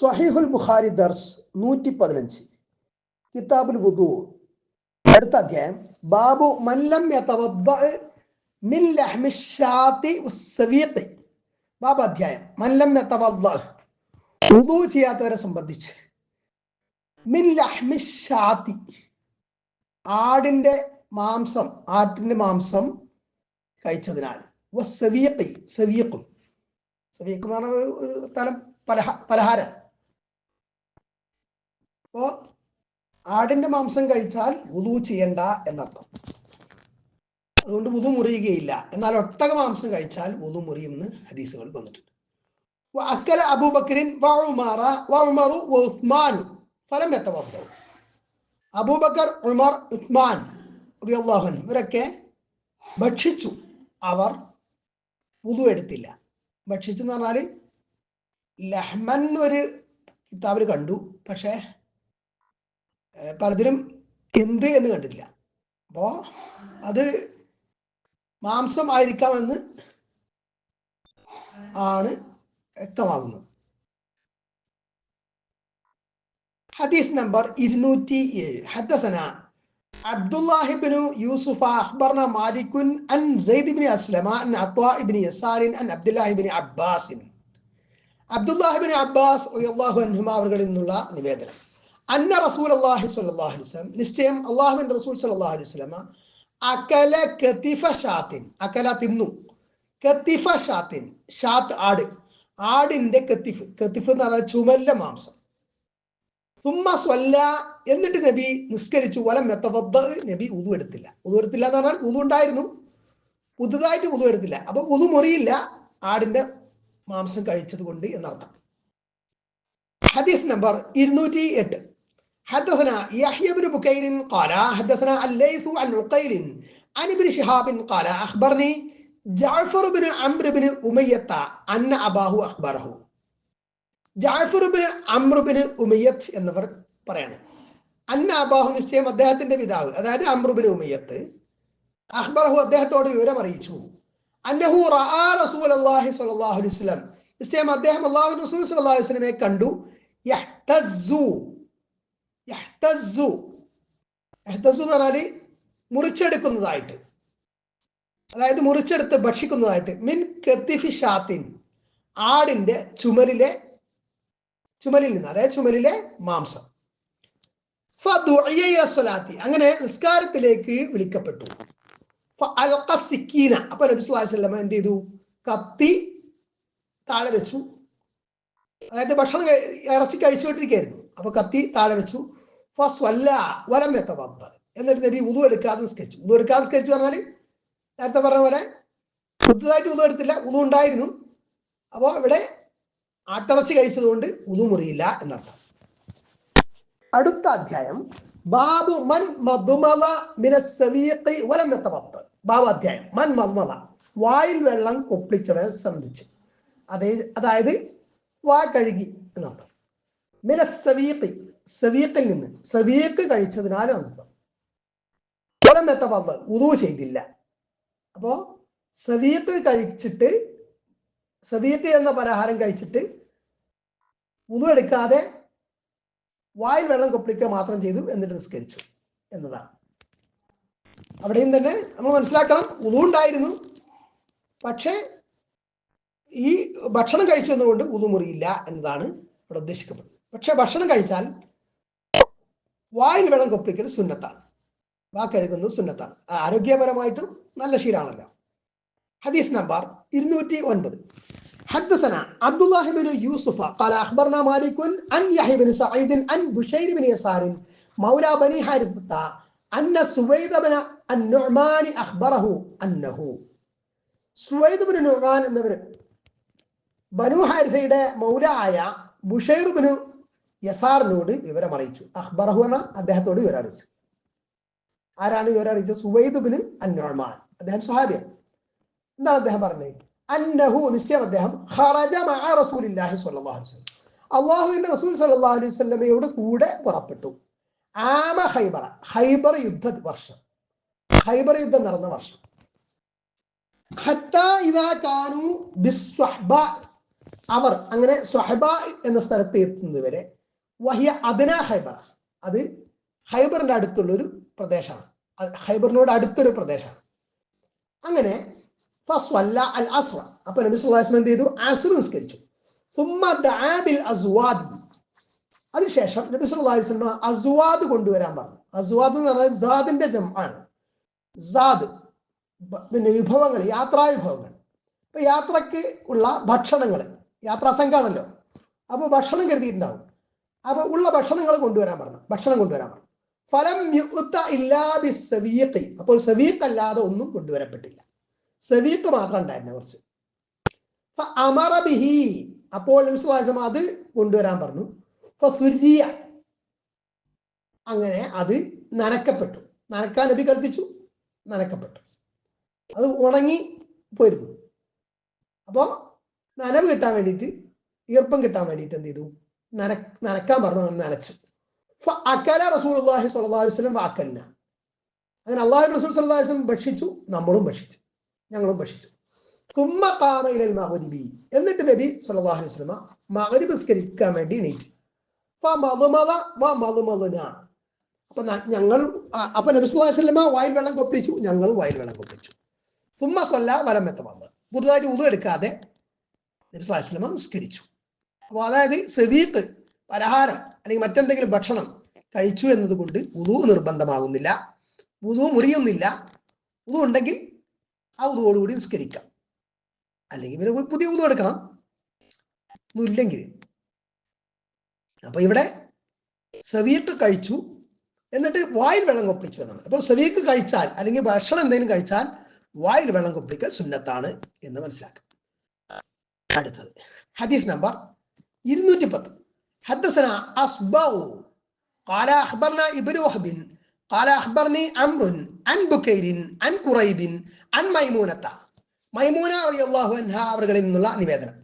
സ്വഹീഹുൽ ബുഖാരി ദർസ് നൂറ്റി പതിനഞ്ച് കിതാബുൽ വുദു. അടുത്ത അധ്യായം. ബാബു മല്ലം ബാബ് അധ്യായം. മല്ലം വുദു ചെയ്യാത്തവരെ സംബന്ധിച്ച്. മിൻ ലഹ്മി ആടിന്റെ മാംസം ആട്ടിന്റെ മാംസം കഴിച്ചതിനാൽ. വസ്സവീഖി സെവിയക്കും സവീഖ് എന്ന് പറഞ്ഞ ഒരു- തരം പലഹ പലഹാരം. അപ്പോ ആടിന്റെ മാംസം കഴിച്ചാൽ വുതു ചെയ്യണ്ട എന്നർത്ഥം. അതുകൊണ്ട് വുതു മുറിയുകയില്ല. എന്നാൽ ഒട്ടക മാംസം കഴിച്ചാൽ വുതു മുറിയുമെന്ന് ഹദീസുകൾ വന്നിട്ടുണ്ട്. അക്കല അബൂബക്കറിൻ വഉമാറ വഉമറു വഉസ്മാനു ഫലം എത്തവർദ്ധവും അബൂബക്കർ ഉമർ ഉസ്മാൻ അൻഹു ഇവരൊക്കെ ഭക്ഷിച്ചു. അവർ വുതു എടുത്തില്ല. ഭക്ഷിച്ചു എന്ന് പറഞ്ഞാൽ ലഹ്മൻ ഒരു കിതാബിൽ കണ്ടു. പക്ഷേ പലതിനും എന്ത് എന്ന് കണ്ടില്ല അപ്പോ അത് മാംസം മാംസമായിരിക്കാമെന്ന് ആണ് വ്യക്തമാകുന്നത്. ഹദീസ് നമ്പർ ഇരുന്നൂറ്റി ഏഴ് ഹദ്സന അബ്ദുല്ലാഹിബിനു യൂസുഫ അഹ്ബർന മാലിക്കുൻ അൻ സെയ്ദിബിനി അസ്ലമ അൻ അബ്ബാബിനി യസാലിൻ അൻ അബ്ദുല്ലാഹിബിനി അബ്ബാസിൻ. അബ്ദുല്ലാഹിബിനി അബ്ബാസ് അള്ളാഹു അൻഹുമാ അവർ നിവേദനം. അന്ന റസൂൽ അള്ളാഹി സല്ലാഹു അലൈവലം നിശ്ചയം അള്ളാഹുവിൻ റസൂൽ സല്ലാഹു അലൈവലമ അകല കത്തിഫ ഷാത്തിൻ അകല തിന്നു. കത്തിഫ ഷാത്തിൻ ഷാത്ത് ആട്. ആടിന്റെ കത്തിഫ് കത്തിഫ് എന്ന് പറഞ്ഞാൽ ചുമല്ല മാംസം. സുമ്മ സ്വല്ല എന്നിട്ട് നബി നിസ്കരിച്ചു. വലം മെത്തവബ് നബി ഉതു എടുത്തില്ല. ഉതു എടുത്തില്ല എന്ന് പറഞ്ഞാൽ ഉതു ഉണ്ടായിരുന്നു. പുതുതായിട്ട് ഉതു എടുത്തില്ല. അപ്പൊ ഉതു മുറിയില്ല. ആടിന്റെ മാംസം കഴിച്ചത് കൊണ്ട് എന്നർത്ഥം. ഹദീസ് നമ്പർ ഇരുന്നൂറ്റി എട്ട് حدثنا يحيى بن بكير قال حدثنا الليث عن عقيل عن ابن شهاب قال أخبرني جعفر بن عمرو بن أمية أن أباه أخبره Jafar bin Amr bin Umayyah എന്നവർ പറയാണ് അന്ന അബാഹു നിശ്ചയം അദ്ദേഹത്തിന്റെ പിതാവ് അതായത് അമ്രുബിൻ ഉമയ്യത്ത് അഹ്ബറഹു അദ്ദേഹത്തോട് വിവരം അറിയിച്ചു അന്നഹു റആ റസൂൽ അള്ളാഹി സ്വല്ലല്ലാഹു അലൈഹി വസല്ലം നിശ്ചയം അദ്ദേഹം അള്ളാഹു റസൂൽ സ്വല്ലല്ലാഹു അലൈഹി വസല്ലമയെ കണ്ടു യഹ്തസ്സു പറഞ്ഞാൽ മുറിച്ചെടുക്കുന്നതായിട്ട്. അതായത് മുറിച്ചെടുത്ത് ഭക്ഷിക്കുന്നതായിട്ട്. മിൻ കത്തിഫി ഷാത്തിൻ. ആടിന്റെ ചുമലിലെ ചുമലിൽ നിന്ന് അതായത് ചുമലിലെ മാംസം. സ്വലാത്തി. അങ്ങനെ നിസ്കാരത്തിലേക്ക് വിളിക്കപ്പെട്ടു. അപ്പൊ നബി എന്ത് ചെയ്തു? കത്തി താഴെ വെച്ചു. അതായത് ഭക്ഷണം ഇറച്ചി കഴിച്ചുകൊണ്ടിരിക്കുകയായിരുന്നു. അപ്പൊ കത്തി താഴെ വെച്ചു. ഫസ്വല്ല വലം എത്തവദ്ദ എന്നിട്ട് നബി ഉതു എടുക്കാതെ സ്കെച്ച്. ഉതു എടുക്കാതെ സ്കെച്ച് പറഞ്ഞാൽ നേരത്തെ പറഞ്ഞ പോലെ പുതുതായിട്ട് ഉതു എടുത്തില്ല. ഉതു ഉണ്ടായിരുന്നു. അപ്പോൾ ഇവിടെ ആട്ടിറച്ചി കഴിച്ചതുകൊണ്ട് ഉതു മുറിയില്ല എന്നർത്ഥം. അടുത്ത അധ്യായം. ബാബു മൻ മധുമല മിനസവീഖി വലം എത്തവദ്ദ ബാബു അധ്യായം. മൻ മധുമല വായിൽ വെള്ളം കൊപ്പിച്ചവരെ സംബന്ധിച്ച്. അതേ അതായത് വാ കഴുകി എന്നർത്ഥം. മിന സവീഖി നിന്ന് സവീഖ് കഴിച്ചതിനാലാണ് എന്നർത്ഥം എത്ത പമ്പ് ഉദു ചെയ്തില്ല. അപ്പോ സവീത്ത് കഴിച്ചിട്ട് സവീത്ത് എന്ന പലഹാരം കഴിച്ചിട്ട് ഉദു എടുക്കാതെ വായിൽ വെള്ളം കൊപ്പിളിക്കുക മാത്രം ചെയ്തു എന്നിട്ട് നിസ്കരിച്ചു എന്നതാണ്. അവിടെയും തന്നെ നമ്മൾ മനസ്സിലാക്കണം ഉദു ഉണ്ടായിരുന്നു. പക്ഷേ ഈ ഭക്ഷണം കഴിച്ചു എന്നുകൊണ്ട് ഉതുമുറിയില്ല എന്നതാണ് ഇവിടെ ഉദ്ദേശിക്കപ്പെടുന്നത്. പക്ഷെ ഭക്ഷണം കഴിച്ചാൽ വായിൽ വെള്ളം കൊപ്പിക്കൽ സുന്നത്താണ് വാ കഴുകുന്നത് സുന്നത്താണ് ആരോഗ്യപരമായിട്ടും നല്ല ശീലമാണല്ലോ ഹദീസ് നമ്പർ ഇരുന്നൂറ്റി ഒൻപത് حدثنا عبد الله بن يوسف قال اخبرنا مالك عن يحيى بن سعيد عن بشير بن يسار مولى بني حارثة ان سويد بن النعمان اخبره انه സുവൈദ് ബിൻ നുമാൻ എന്നവർ ബനു ഹാരിസയുടെ മൗലായ ബുഷൈർ ബിനു യസാറിനോട് വിവരം അറിയിച്ചു. അഹ്ബർഹു എന്ന അദ്ദേഹത്തോട് വിവരം അറിയിച്ചു. ആരാണ് വിവരം അറിയിച്ചത്? സുവൈദുബിന് അന്നോൾമാൻ അദ്ദേഹം സുഹാബിയാണ് എന്താണ് അദ്ദേഹം പറഞ്ഞത്? അന്നഹു നിശ്ചയം അദ്ദേഹം മഅ റസൂലില്ലാഹി സ്വല്ലല്ലാഹു അലൈഹി വസല്ലം. അള്ളാഹുവിന്റെ റസൂൽ സല്ലല്ലാഹു അലൈഹി വസല്ലമയോട് കൂടെ പുറപ്പെട്ടു. ആമ ഹൈബറ ഹൈബർ യുദ്ധ വർഷം. ഹൈബർ യുദ്ധം നടന്ന വർഷം. അവർ അങ്ങനെ സ്വഹബ എന്ന സ്ഥലത്ത് എത്തുന്നതുവരെ വഹിയ അദന ഹൈബർ അത് ഹൈബറിന്റെ അടുത്തുള്ള ഒരു പ്രദേശമാണ് ഹൈബറിനോട് അടുത്തൊരു പ്രദേശമാണ്. അങ്ങനെ ഫസ്വല്ല അൽ അസ്ര അപ്പൊ നബി വസല്ലം എന്ത് ചെയ്തു? അസ്ർ നിസ്കരിച്ചു. അതിനുശേഷം നബി സല്ലല്ലാഹു അലൈഹി അസ്വാദ് കൊണ്ടുവരാൻ പറഞ്ഞു. അസ്വാദ് എന്ന് പറഞ്ഞാൽ സാദിന്റെ ജംആണ്. സാദ് ബ- പിന്നെ വിഭവങ്ങൾ യാത്രാ വിഭവങ്ങൾ. യാത്രയ്ക്ക് ഉള്ള ഭക്ഷണങ്ങൾ യാത്രാ സംഘാണല്ലോ. അപ്പൊ ഭക്ഷണം കരുതിയിട്ടുണ്ടാവും. അപ്പൊ ഉള്ള ഭക്ഷണങ്ങൾ കൊണ്ടുവരാൻ പറഞ്ഞു. ഭക്ഷണം കൊണ്ടുവരാൻ പറഞ്ഞു. ഫലം യുക്ത ഇല്ലാ ബി സവീഖി. അപ്പോൾ സവീഖ് അല്ലാതെ ഒന്നും കൊണ്ടുവരപ്പെട്ടില്ല. സവീഖ് മാത്രം ഉണ്ടായിരുന്നു കുറച്ച്. അമറബിഹി അമറ ബിഹി. അപ്പോൾ വസല്ലം അത് കൊണ്ടുവരാൻ പറഞ്ഞു. അങ്ങനെ അത് നനക്കപ്പെട്ടു. നനക്കാൻ നബി കൽപ്പിച്ചു. നനക്കപ്പെട്ടു. അത് ഉണങ്ങി പോയിരുന്നു. അപ്പോൾ നനവ് കിട്ടാൻ വേണ്ടിയിട്ട് ഈർപ്പം കിട്ടാൻ വേണ്ടിയിട്ട് എന്ത് ചെയ്തു? നന നനക്കാൻ പറഞ്ഞു നനച്ചു. അക്കല റസൂൽ അള്ളാഹി സ്വല്ലല്ലാഹു അലൈഹി വസല്ലം വാക്കലിന അങ്ങനെ അള്ളാഹു റസൂൽ സല്ലാ വസ്ലം ഭക്ഷിച്ചു നമ്മളും ഭക്ഷിച്ചു ഞങ്ങളും ഭക്ഷിച്ചു. തുമ്മ കാമയിലൽ മഗ്രിബി. എന്നിട്ട് നബി സല്ലാഹു അലൈഹി വസല്ലം മഗ്രിബ് നിസ്കരിക്കാൻ വേണ്ടി എണീറ്റു. വമദ്മദന അപ്പൊ ഞങ്ങൾ അപ്പൊ നബി സുല്ലാ വസ്ലമ വായിൽ വെള്ളം കൊപ്പിച്ചു ഞങ്ങളും വായിൽ വെള്ളം കൊപ്പിച്ചു. തുമ്മ സ്വല്ല വരം വന്ന്. പുതുതായിട്ട് ഉതു എടുക്കാതെ നബി സുല്ലാ വസ്ലമ നിസ്കരിച്ചു. അതായത് സെവീക്ക് പലഹാരം അല്ലെങ്കിൽ മറ്റെന്തെങ്കിലും ഭക്ഷണം കഴിച്ചു എന്നതുകൊണ്ട് ഉതു നിർബന്ധമാകുന്നില്ല. ഉതു മുറിയുന്നില്ല. ഉതു ഉണ്ടെങ്കിൽ ആ ഉതുവോടുകൂടി നിസ്കരിക്കാം. അല്ലെങ്കിൽ പിന്നെ പുതിയ ഉതു എടുക്കണം. ഒന്നുമില്ലെങ്കിൽ അപ്പൊ ഇവിടെ സെവീക്ക് കഴിച്ചു എന്നിട്ട് വായിൽ വെള്ളം കൊപ്പിച്ചു എന്നാണ്. അപ്പൊ സെവീക്ക് കഴിച്ചാൽ അല്ലെങ്കിൽ ഭക്ഷണം എന്തെങ്കിലും കഴിച്ചാൽ വായിൽ വെള്ളം കൊപ്പിക്കൽ സുന്നത്താണ് എന്ന് മനസ്സിലാക്കാം. അടുത്തത്. ഹദീസ് നമ്പർ ഇരുന്നൂറ്റി പത്ത് حدثنا أصبغ قال أخبرنا ابن وهب قال أخبرني عمرو عن بكير عن كريب عن ميمونة മൈമൂന റളിയല്ലാഹു അൻഹ അവരുടെ നിന്നുള്ള നിവേദനം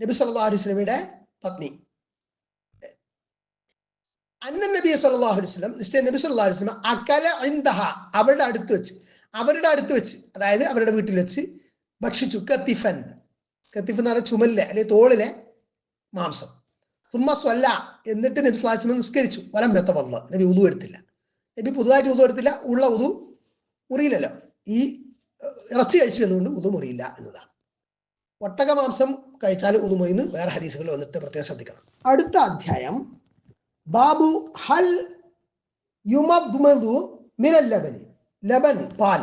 നബി സല്ലല്ലാഹു അലൈഹി വസല്ലമയുടെ പത്നി അന്ന നബി സല്ലല്ലാഹു അലൈഹി വസല്ലം നിശ്ചയ നബി സല്ലല്ലാഹു അലൈഹി വസല്ലം അകല ഇൻദഹ അവരുടെ അടുത്ത് വെച്ച് അവരുടെ അടുത്ത് വെച്ച് അതായത് അവരുടെ വീട്ടിൽ വെച്ച് ഭക്ഷിച്ചു കത്തിഫൻ കത്തിഫ് എന്ന് പറഞ്ഞാൽ ചുമലിലെ അല്ലെങ്കിൽ തോളിലെ മാംസം. സുമ്മ സ്വല്ല എന്നിട്ട് നബി സ്ലാസ്മ നിസ്കരിച്ചു. വലം വെത്ത വന്ന നബി ഉതു എടുത്തില്ല. നബി പുതുതായിട്ട് ഉതു എടുത്തില്ല. ഉള്ള ഉതു മുറിയില്ലല്ലോ ഈ ഇറച്ചി കഴിച്ചു എന്നുകൊണ്ട് ഉതു മുറിയില്ല എന്നതാണ്. ഒട്ടക മാംസം കഴിച്ചാൽ ഉതു മുറിയുന്നു. വേറെ ഹരീസുകൾ വന്നിട്ട് പ്രത്യേകം ശ്രദ്ധിക്കണം. അടുത്ത അധ്യായം. ബാബു ഹൽ യുമദ്മദു മിനൽ ലബനി ലബൻ പാൽ.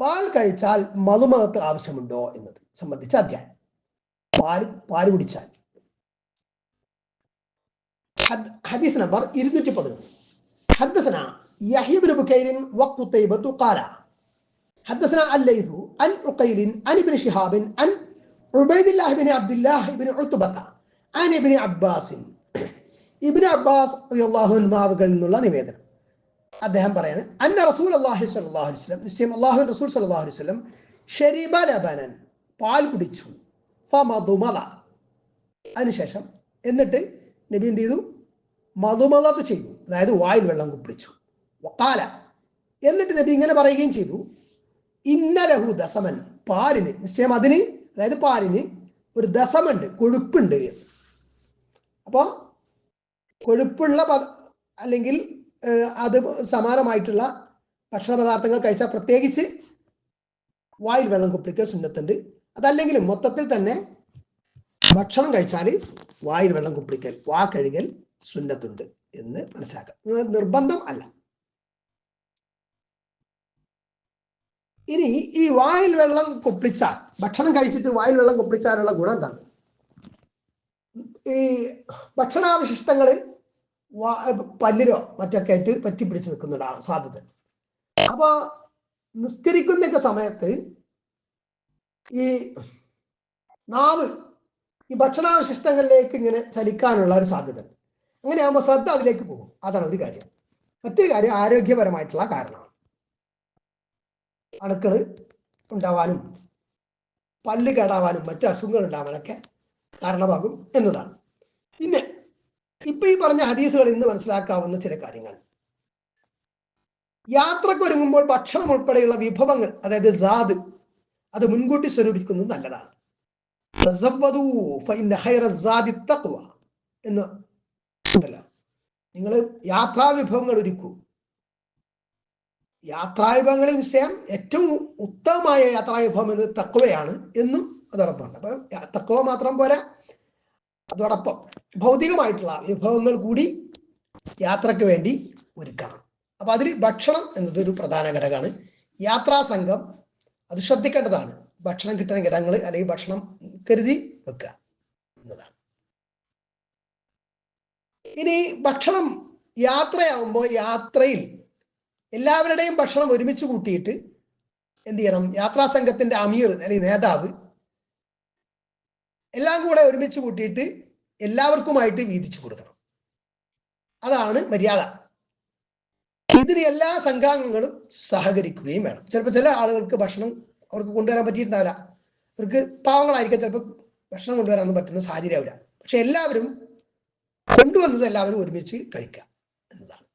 പാൽ കഴിച്ചാൽ മധുമകത്ത് ആവശ്യമുണ്ടോ എന്നത് സംബന്ധിച്ച അധ്യായം. പാൽ പാൽ കുടിച്ചാൽ حد- حديث نمبر 211 حدثنا يحيى بن بكير وقتيبة قال حدثنا الليث عن عقيل عن ابن شهاب عن عبيد الله بن عبد الله بن عتبة عن ابن عباس ابن عباس رضي الله عنه അവകളിൽ നിന്നുള്ള നിവേദനം അദ്ദേഹം പറയാണ് അന്ന റസൂൽ അള്ളാഹി സ്വല്ലല്ലാഹു അലൈഹി വസല്ലം നിശ്ചയം അള്ളാഹു റസൂൽ സല്ലല്ലാഹു അലൈഹി വസല്ലം ഷരിബ ലബനൻ പാൽ കുടിച്ചു ഫമദുമല. അതിനുശേഷം എന്നിട്ട് നബി എന്ത് ചെയ്തു? മധുമലത്ത് ചെയ്തു. അതായത് വായിൽ വെള്ളം കുപ്പിടിച്ചു. വക്കാല എന്നിട്ട് നബി ഇങ്ങനെ പറയുകയും ചെയ്തു. ഇന്നലഹു ദസമൻ. പാലിന് നിശ്ചയം അതിന് അതായത് പാലിന് ഒരു ദസമുണ്ട്. കൊഴുപ്പുണ്ട്. അപ്പോൾ കൊഴുപ്പുള്ള പദ- അല്ലെങ്കിൽ അത് സമാനമായിട്ടുള്ള ഭക്ഷണ പദാർത്ഥങ്ങൾ കഴിച്ചാൽ പ്രത്യേകിച്ച് വായിൽ വെള്ളം കുപ്പിടിക്കുക സുന്നത്തുണ്ട്. അതല്ലെങ്കിലും മൊത്തത്തിൽ തന്നെ ഭക്ഷണം കഴിച്ചാൽ വായിൽ വെള്ളം കുപ്പിടിക്കൽ വാ കഴുകൽ സുന്നത്തുണ്ട് എന്ന് മനസ്സിലാക്കാം. നിർബന്ധം അല്ല. ഇനി ഈ വായിൽ വെള്ളം കുപ്പിച്ചാൽ ഭക്ഷണം കഴിച്ചിട്ട് വായിൽ വെള്ളം കുപ്പിച്ചാലുള്ള ഗുണം എന്താണ്? ഈ ഭക്ഷണാവശിഷ്ടങ്ങൾ പല്ലിലോ മറ്റൊക്കെ ആയിട്ട് പറ്റിപ്പിടിച്ച് നിൽക്കുന്നുണ്ടാവും സാധ്യത. അപ്പൊ നിസ്കരിക്കുന്നൊക്കെ സമയത്ത് ഈ നാവ് ഈ ഭക്ഷണാവശിഷ്ടങ്ങളിലേക്ക് ഇങ്ങനെ ചലിക്കാനുള്ള ഒരു സാധ്യത. ഉണ്ട് അങ്ങനെയാകുമ്പോൾ ശ്രദ്ധ അതിലേക്ക് പോകും. അതാണ് ഒരു കാര്യം. മറ്റൊരു കാര്യം ആരോഗ്യപരമായിട്ടുള്ള കാരണമാണ്. അണുക്കൾ ഉണ്ടാവാനും പല്ല് കേടാവാനും മറ്റു അസുഖങ്ങൾ ഉണ്ടാവാനൊക്കെ കാരണമാകും എന്നതാണ്. പിന്നെ ഇപ്പൊ ഈ പറഞ്ഞ ഹദീസുകൾ ഇന്ന് മനസ്സിലാക്കാവുന്ന ചില കാര്യങ്ങൾ. യാത്രയ്ക്ക് ഒരുങ്ങുമ്പോൾ ഭക്ഷണം ഉൾപ്പെടെയുള്ള വിഭവങ്ങൾ അതായത് സാദ് അത് മുൻകൂട്ടി സ്വരൂപിക്കുന്നത് നല്ലതാണ്. എന്ന് നിങ്ങൾ യാത്രാ വിഭവങ്ങൾ ഒരുക്കൂ. യാത്രാ വിഭവങ്ങളിൽ നിശ്ചയം ഏറ്റവും ഉത്തമമായ യാത്രാ വിഭവം എന്നത് തക്കവയാണ് എന്നും അതോടൊപ്പം അപ്പം യാ- മാത്രം പോരാ. അതോടൊപ്പം ഭൗതികമായിട്ടുള്ള വിഭവങ്ങൾ കൂടി യാത്രയ്ക്ക് വേണ്ടി ഒരുക്കണം. അപ്പൊ അതിൽ ഭക്ഷണം എന്നത് ഒരു പ്രധാന ഘടകമാണ്. യാത്രാ സംഘം അത് ശ്രദ്ധിക്കേണ്ടതാണ്. ഭക്ഷണം കിട്ടുന്ന ഇടങ്ങൾ അല്ലെങ്കിൽ ഭക്ഷണം കരുതി വെക്കുക എന്നതാണ്. ഇനി ഭക്ഷണം യാത്രയാവുമ്പോൾ യാത്രയിൽ എല്ലാവരുടെയും ഭക്ഷണം ഒരുമിച്ച് കൂട്ടിയിട്ട് എന്ത് ചെയ്യണം? യാത്രാ സംഘത്തിന്റെ അമീർ അല്ലെങ്കിൽ നേതാവ് എല്ലാം കൂടെ ഒരുമിച്ച് കൂട്ടിയിട്ട് എല്ലാവർക്കുമായിട്ട് വീതിച്ചു കൊടുക്കണം. അതാണ് മര്യാദ. ഇതിന് എല്ലാ സംഘാംഗങ്ങളും സഹകരിക്കുകയും വേണം. ചിലപ്പോൾ ചില ആളുകൾക്ക് ഭക്ഷണം അവർക്ക് കൊണ്ടുവരാൻ പറ്റിയിട്ടുണ്ടാവില്ല. അവർക്ക് പാവങ്ങളായിരിക്കും ചിലപ്പോൾ ഭക്ഷണം കൊണ്ടുവരാനൊന്നും പറ്റുന്ന സാഹചര്യമാവില്ല. പക്ഷെ എല്ലാവരും കൊണ്ടുവന്നത് എല്ലാവരും ഒരുമിച്ച് കഴിക്കുക എന്നതാണ്.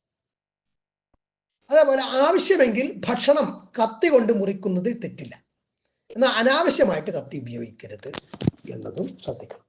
അതേപോലെ ആവശ്യമെങ്കിൽ ഭക്ഷണം കത്തി കൊണ്ട് മുറിക്കുന്നതിൽ തെറ്റില്ല. എന്നാൽ അനാവശ്യമായിട്ട് കത്തി ഉപയോഗിക്കരുത് എന്നതും ശ്രദ്ധിക്കണം.